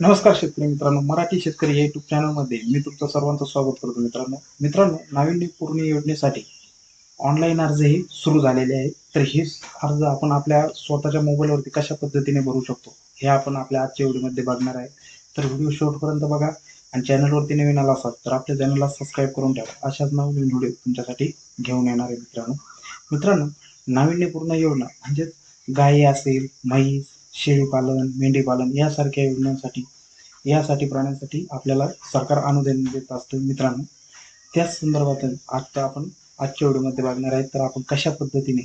नमस्कार शेतकरी मित्रांनो मराठी शेतकरी या युट्यूब चॅनलमध्ये मी तुमचं सर्वांचं स्वागत करतो मित्रांनो. मित्रांनो नाविन्यपूर्ण योजनेसाठी ऑनलाईन अर्जही सुरू झालेले आहे. तर हे अर्ज आपण आपल्या स्वतःच्या मोबाईलवरती कशा पद्धतीने भरू शकतो हे आपण आपल्या आजच्या व्हिडिओमध्ये बघणार आहे. तर व्हिडिओ शेवटपर्यंत बघा आणि चॅनलवरती नवीन आला असाल तर आपल्या चॅनलला सबस्क्राईब करून ठेवा. अशाच नवीन व्हिडिओ तुमच्यासाठी घेऊन येणार आहे मित्रांनो. मित्रांनो नाविन्यपूर्ण योजना म्हणजेच गायी असेल म्हैस शेळीपालन मेंढीपालन यासारख्या योजनांसाठी यासाठी प्राण्यांसाठी आपल्याला सरकार अनुदान देत असतं मित्रांनो. त्याच संदर्भात आता आपण आजच्या व्हिडिओमध्ये बघणार आहे तर आपण कशा पद्धतीने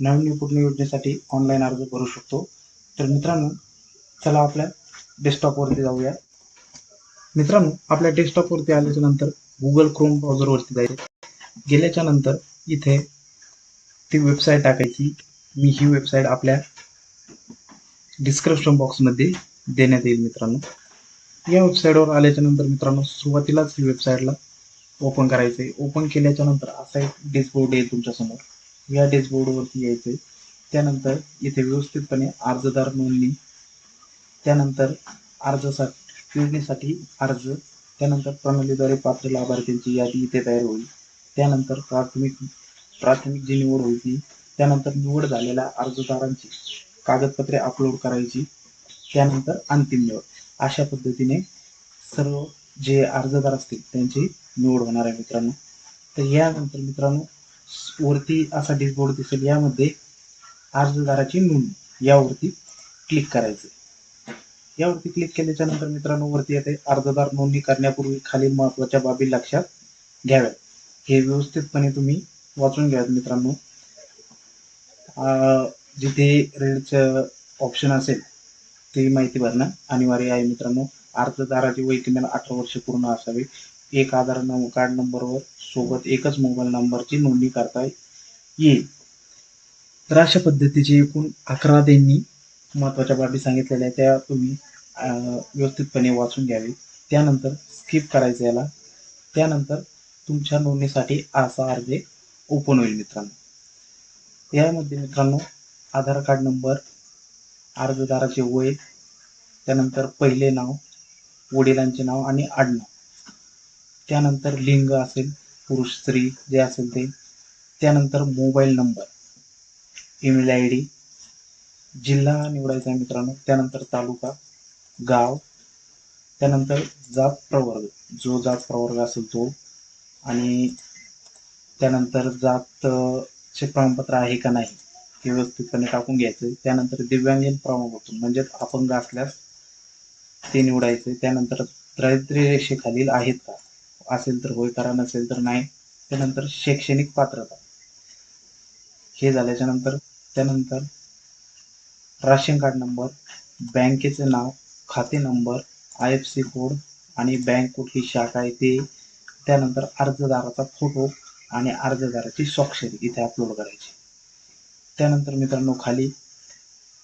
नाविन्यपूर्ण योजनेसाठी ऑनलाईन अर्ज भरू शकतो? तर मित्रांनो चला आपल्या डेस्कटॉपवरती जाऊया. मित्रांनो आपल्या डेस्कटॉपवरती आल्याच्यानंतर गुगल क्रोम ब्राउझरवरती जायचे. गेल्याच्यानंतर इथे ती वेबसाईट टाकायची. मी ही वेबसाईट आपल्या डिस्क्रिप्शन बॉक्समध्ये देण्यात येईल मित्रांनो. या वेबसाईटवर आल्याच्यानंतर मित्रांनो सुरुवातीलाच ही वेबसाईटला ओपन करायचं आहे ओपन केल्याच्यानंतर असा एक डॅशबोर्ड येईल तुमच्यासमोर. या डॅशबोर्डवरती यायचं आहे त्यानंतर इथे व्यवस्थितपणे अर्जदार नोंदणी त्यानंतर अर्जासाठी योजनेसाठी अर्ज त्यानंतर प्रणालीद्वारे पात्र लाभार्थ्यांची यादी इथे तयार होईल. त्यानंतर प्राथमिक प्राथमिक जी निवड होईल ती त्यानंतर निवड झालेल्या अर्जदारांची. कागदपत्रे अपलोड करायची. त्यानंतर अंतिम निवड. अशा पद्धतीने सर्व जे अर्जदार असतील त्यांची निवड होणार आहे मित्रांनो. तर यानंतर मित्रांनो वरती असा डिस्बोर्ड दिसेल. यामध्ये अर्जदाराची नोंदणी यावरती क्लिक करायचं. यावरती क्लिक केल्याच्यानंतर मित्रांनो वरती येते अर्जदार नोंदणी करण्यापूर्वी खालील महत्त्वाच्या बाबी लक्षात घ्याव्यात. हे व्यवस्थितपणे तुम्ही वाचून घ्याव्यात मित्रांनो. अं, जिथे रेडचं ऑप्शन असेल ती माहिती भरणं अनिवार्य आहे मित्रांनो. अर्जदाराचे वय किमान अठरा वर्ष पूर्ण असावे. एक आधार नंबर कार्ड नंबरवर सोबत एकच मोबाईल नंबरची नोंदणी करता येईल. तर अशा पद्धतीचे एकूण अकरा त्यांनी महत्त्वाच्या बाबी सांगितलेल्या आहेत. त्या तुम्ही व्यवस्थितपणे वाचून घ्यावी. त्यानंतर स्किप करायचं याला. त्यानंतर तुमच्या नोंदणीसाठी असा अर्ज ओपन होईल मित्रांनो. यामध्ये मित्रांनो आधार कार्ड नंबर अर्जदाराचे वय त्यानंतर पहिले नाव वडिलांचे नाव आणि आडनाव. त्यानंतर लिंग असेल पुरुष स्त्री जे असेल ते. त्यानंतर mobile number email I D. जिल्हा निवडायचा आहे मित्रांनो त्यानंतर तालुका गाव. त्यानंतर जात प्रवर्ग जो जात प्रवर्ग असेल तो. आणि त्यानंतर जात चे प्रमाणपत्र आहे का नाही? व्यवस्थितपणे टाकून घ्यायचं. त्यानंतर दिव्यांगीन प्रमाणपत्र म्हणजेच अपंग असल्यास ते निवडायचे. त्यानंतर दारिद्र्य रेषेखालील आहेत का? असेल तर होय करा. नसेल तर नाही. त्यानंतर शैक्षणिक पात्रता. हे झाल्याच्यानंतर त्यानंतर राशन कार्ड नंबर बँकेचे नाव खाते number I F C code आणि बँक कुठली शाखा आहे ते. त्यानंतर अर्जदाराचा फोटो आणि अर्जदाराची स्वाक्षरी इथे अपलोड करायची. त्यानंतर मित्रांनो खाली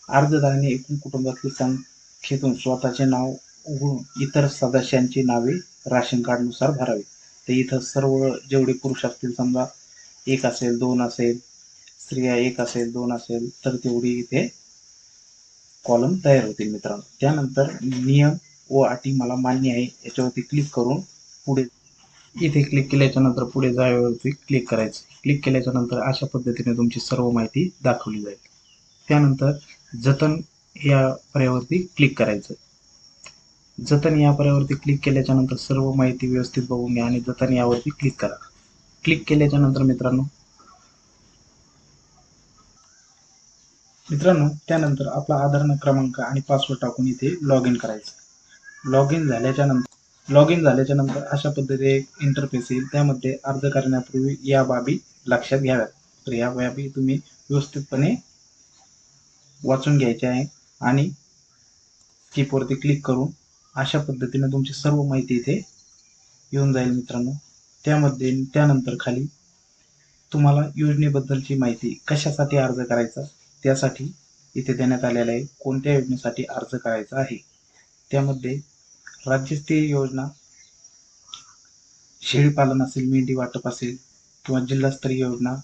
अर्जदाराने एकूण कुटुंबातील संख्येतून स्वतःचे नाव उघडून इतर सदस्यांची नावे राशन कार्डनुसार भरावी. तर इथं सर्व जेवढे पुरुष असतील समजा एक असेल दोन असेल स्त्रिया एक असेल दोन असेल तर तेवढी इथे कॉलम तयार होतील मित्रांनो. त्यानंतर नियम व अटी मला मान्य आहे याच्यावरती क्लिक करून पुढे इथे क्लिक केल्याच्यानंतर पुढे जायवरती क्लिक करायचं. क्लिक केल्याच्यानंतर अशा पद्धतीने तुमची सर्व माहिती दाखवली जाईल. त्यानंतर जतन या पर्यावरती क्लिक करायचं. जतन या पर्यावरती क्लिक केल्याच्यानंतर सर्व माहिती व्यवस्थित बघून घ्या आणि जतन यावरती क्लिक करा. क्लिक केल्याच्यानंतर मित्रांनो मित्रांनो त्यानंतर आपला आधार क्रमांक आणि पासवर्ड टाकून इथे लॉग इन करायचं. लॉग इन झाल्याच्यानंतर लॉग इन झाल्याच्यानंतर अशा पद्धतीने एक इंटरफेस येईल. त्यामध्ये अर्ज करण्यापूर्वी या बाबी लक्षात घ्याव्यात. तर या बाबी तुम्ही व्यवस्थितपणे वाचून घ्यायचे आहे आणि स्किपवरती क्लिक करून अशा पद्धतीने तुमची सर्व माहिती इथे येऊन जाईल मित्रांनो. त्यामध्ये त्यानंतर खाली तुम्हाला योजनेबद्दलची माहिती कशासाठी अर्ज करायचा त्यासाठी इथे देण्यात आलेलं आहे. कोणत्या योजनेसाठी अर्ज करायचा आहे. त्यामध्ये राज्यस्तरीय योजना शेळीपालन असेल मेंढी वाटप असेल किंवा जिल्हास्तरीय योजना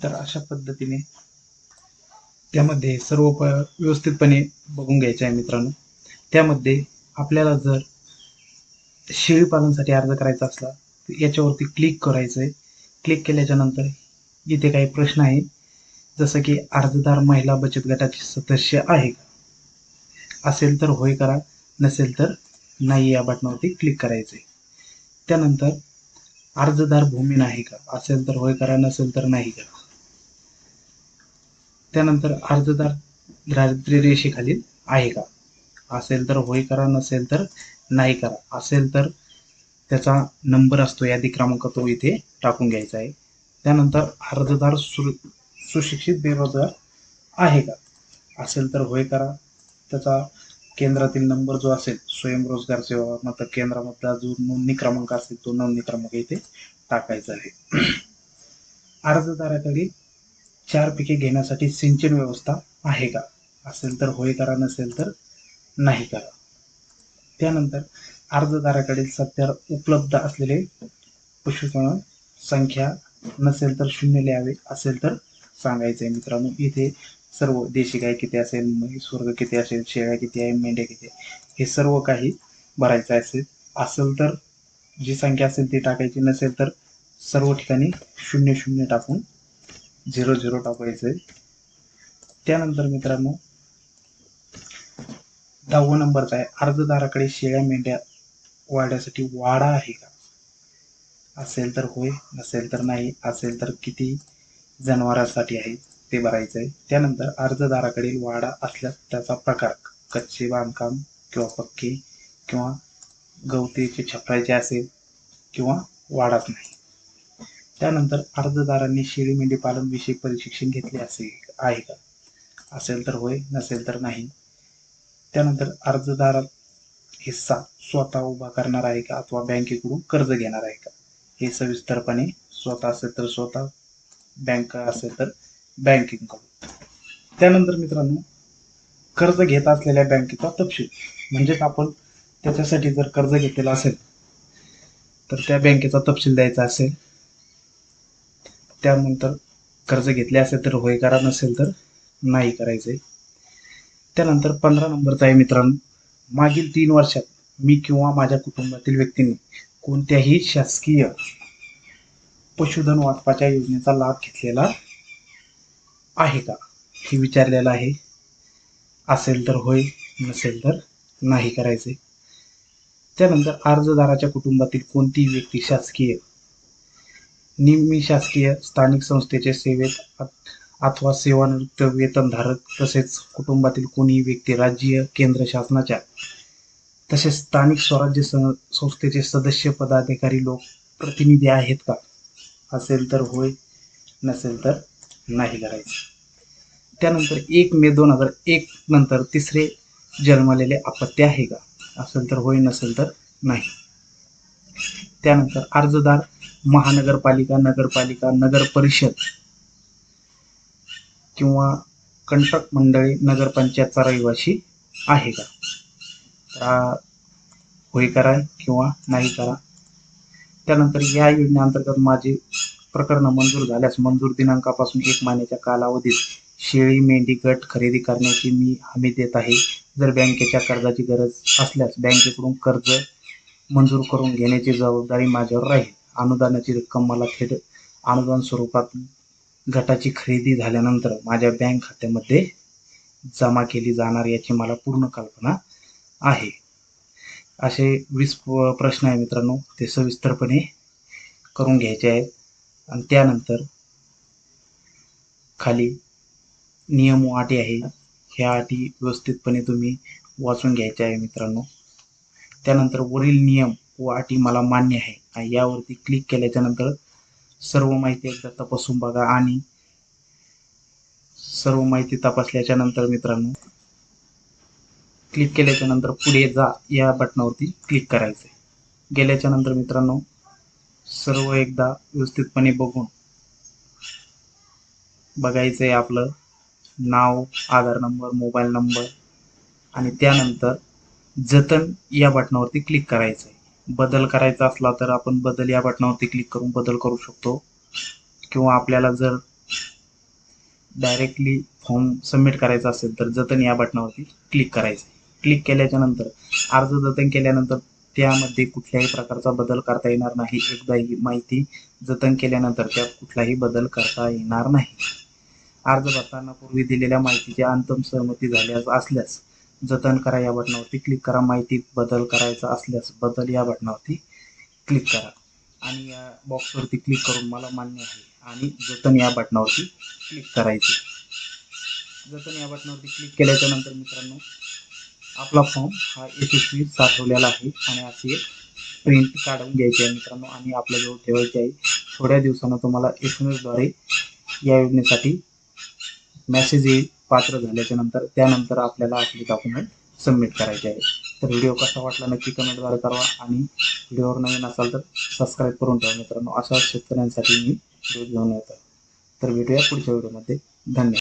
तर अशा पद्धतीने त्यामध्ये सर्व प व्यवस्थितपणे बघून घ्यायचे आहे मित्रांनो. त्यामध्ये आपल्याला जर शेळीपालनसाठी अर्ज करायचा असला तर याच्यावरती क्लिक करायचं आहे क्लिक केल्याच्यानंतर इथे काही प्रश्न आहे जसं की अर्जदार महिला बचत गटाचे सदस्य आहे का? असेल तर होय करा नसेल तर नाही या बटनावरती क्लिक करायचे. त्यानंतर अर्जदार भूमी नाही का? असेल तर होय करा नसेल तर नाही करा. त्यानंतर अर्जदार दारिद्र्य रेषेखालील आहे का? असेल तर होय करा नसेल तर नाही करा. असेल तर त्याचा नंबर असतो यादी क्रमांक तो इथे टाकून घ्यायचा आहे. त्यानंतर अर्जदार सु सुशिक्षित बेरोजगार आहे का? असेल तर होय करा त्याचा केंद्रातील नंबर जो असेल स्वयंरोजगार सेवा मत केंद्रामधला जो नोंदणी क्रमांक असेल तो नोंदणी क्रमांक इथे टाकायचा आहे. अर्जदाराकडे चार पिके घेण्यासाठी सिंचन व्यवस्था आहे का? असेल तर होय करा नसेल तर नाही करा. त्यानंतर अर्जदाराकडे सध्या उपलब्ध असलेले पशुधन संख्या नसेल तर शून्य लिहावे असेल तर सांगायचं आहे मित्रांनो. इथे सर्व देशी गाय किती असेल म्हैस वर्ग किती असेल शेळ्या किती आहे मेंढ्या किती आहे हे सर्व काही भरायचं असेल. असेल तर जी संख्या असेल ती टाकायची नसेल तर सर्व ठिकाणी शून्य शून्य टाकून झिरो झिरो टाकायचं आहे. त्यानंतर मित्रांनो दहावा नंबरचा आहे अर्जदाराकडे शेळ्या मेंढ्या वाढण्यासाठी वाडा आहे का? असेल तर होय नसेल तर नाही असेल तर किती जनावरांसाठी आहे? ते भरायचे त्यानंतर अर्जदाराकडील वाडा असल्यास त्याचा प्रकार कच्चे बांधकाम किंवा पक्के किंवा गवतीचे छपरायचे असेल किंवा वाडाच नाही. त्यानंतर अर्जदारांनी शेळी मेंढी पालन विषयी प्रशिक्षण घेतले असे आहे का? असेल तर होय नसेल तर नाही. त्यानंतर अर्जदार हिस्सा स्वतः उभा करणार आहे का अथवा बँकेकडून कर्ज घेणार आहे का? हे सविस्तरपणे स्वतः असेल तर स्वतः बँक असेल तर बँकेकडून त्यानंतर मित्रांनो कर्ज घेत असलेल्या बँकेचा तपशील. म्हणजेच आपण त्याच्यासाठी जर कर्ज घेतलेला असेल तर त्या बँकेचा तपशील द्यायचा असेल त्यानंतर कर्ज घेतले असेल तर होय करा नसेल तर नाही करायचे. त्यानंतर पंधरा नंबरचा आहे मित्रांनो मागील तीन वर्षात मी किंवा माझ्या कुटुंबातील व्यक्तींनी कोणत्याही शासकीय पशुधन वाटपाच्या योजनेचा लाभ घेतलेला आहे का? हे विचारलेलं आहे. असेल तर होय नसेल तर नाही करायचे. त्यानंतर अर्जदाराच्या कुटुंबातील कोणतीही व्यक्ती शासकीय निम्मी शासकीय स्थानिक संस्थेचे सेवेत अथवा सेवानिवृत्त वेतनधारक तसेच कुटुंबातील कोणीही व्यक्ती राज्य केंद्र शासनाच्या तसेच स्थानिक स्वराज्य संस्थेचे सदस्य पदाधिकारी लोक प्रतिनिधी आहेत का? असेल तर होय नसेल तर नाही करायचं. त्यानंतर एक मे दोन हजार एक नंतर तिसरे जन्मलेले अपत्य आहे का? असेल तर होय नसेल तर नाही. त्यानंतर अर्जदार महानगरपालिका नगरपालिका नगर परिषद किंवा कंटक मंडळी नगरपंचायतचा रहिवासी आहे का? तर होय करा किंवा नाही करा. त्यानंतर या योजनेअंतर्गत माझे प्रकरण मंजूर झाल्यास मंजूर दिनांकापासून एक महिन्याच्या कालावधीत शेळी मेंढी गट खरेदी करण्याची मी हमी देत आहे. जर बँकेच्या कर्जाची गरज असल्यास बँकेकडून कर्ज मंजूर करून घेण्याची जबाबदारी माझ्यावर राहील. अनुदानाची रक्कम मला थेट अनुदान स्वरूपात गटाची खरेदी झाल्यानंतर माझ्या बँक खात्यामध्ये जमा केली जाणार याची मला पूर्ण कल्पना आहे. असे वीस प्रश्न आहे मित्रांनो ते सविस्तरपणे करून घ्यायचे आहेत. आणि त्यानंतर खाली नियम व अटी आहे. ह्या अटी व्यवस्थितपणे तुम्ही वाचून घ्यायच्या आहे मित्रांनो. त्यानंतर वरील नियम व अटी मला मान्य आहे. आणि यावरती क्लिक केल्याच्यानंतर सर्व माहिती एकदा तपासून बघा आणि सर्व माहिती तपासल्याच्या नंतर मित्रांनो क्लिक केल्याच्यानंतर पुढे जा या बटनावरती क्लिक करायचं आहे गेल्याच्यानंतर मित्रांनो सर्व एकदा व्यवस्थितपणे बघून बघायचं आहे आपलं नाव आधार नंबर मोबाईल नंबर आणि त्यानंतर जतन या बटनावरती क्लिक करायचं आहे बदल करायचा असला तर आपण बदल या बटनावरती क्लिक करून बदल करू शकतो. किंवा आपल्याला जर डायरेक्टली फॉर्म सबमिट करायचा असेल तर जतन या बटनावरती क्लिक करायचं आहे क्लिक केल्याच्यानंतर अर्ज जतन केल्यानंतर त्यामध्ये कुठल्याही प्रकारचा बदल करता येणार नाही. एकदा ही माहिती जतन केल्यानंतर त्यात कुठलाही बदल करता येणार नाही. अर्ज भरताना पूर्वी दिलेल्या माहितीची अंतिम सहमती झाल्यास असल्यास जतन करा या बटनावरती क्लिक करा. माहिती बदल करायचा असल्यास बदल या बटनावरती क्लिक करा. आणि या बॉक्सवरती क्लिक करून मला मान्य आहे. आणि जतन या बटनावरती क्लिक करायचे. जतन या बटनावरती क्लिक केल्याच्यानंतर मित्रांनो आपला फॉर्म हा यशस्वी साठवलेला आहे आणि अशी एक प्रिंट काढून घ्यायची आहे मित्रांनो. आणि आपल्याजवळ ठेवायची आहे थोड्या दिवसानं तुम्हाला एस एम एसद्वारे या योजनेसाठी मेसेज येईल पात्र झाल्याच्यानंतर त्यानंतर आपल्याला आपले डॉक्युमेंट सबमिट करायचे आहे. तर व्हिडिओ कसा वाटला नक्की कमेंटद्वारे करावा आणि व्हिडिओवर नवीन असाल तर सबस्क्राईब करून ठेवा मित्रांनो. अशा शेतकऱ्यांसाठी मी व्हिडिओ घेऊन येतो. तर भेटूया पुढच्या व्हिडिओमध्ये धन्यवाद.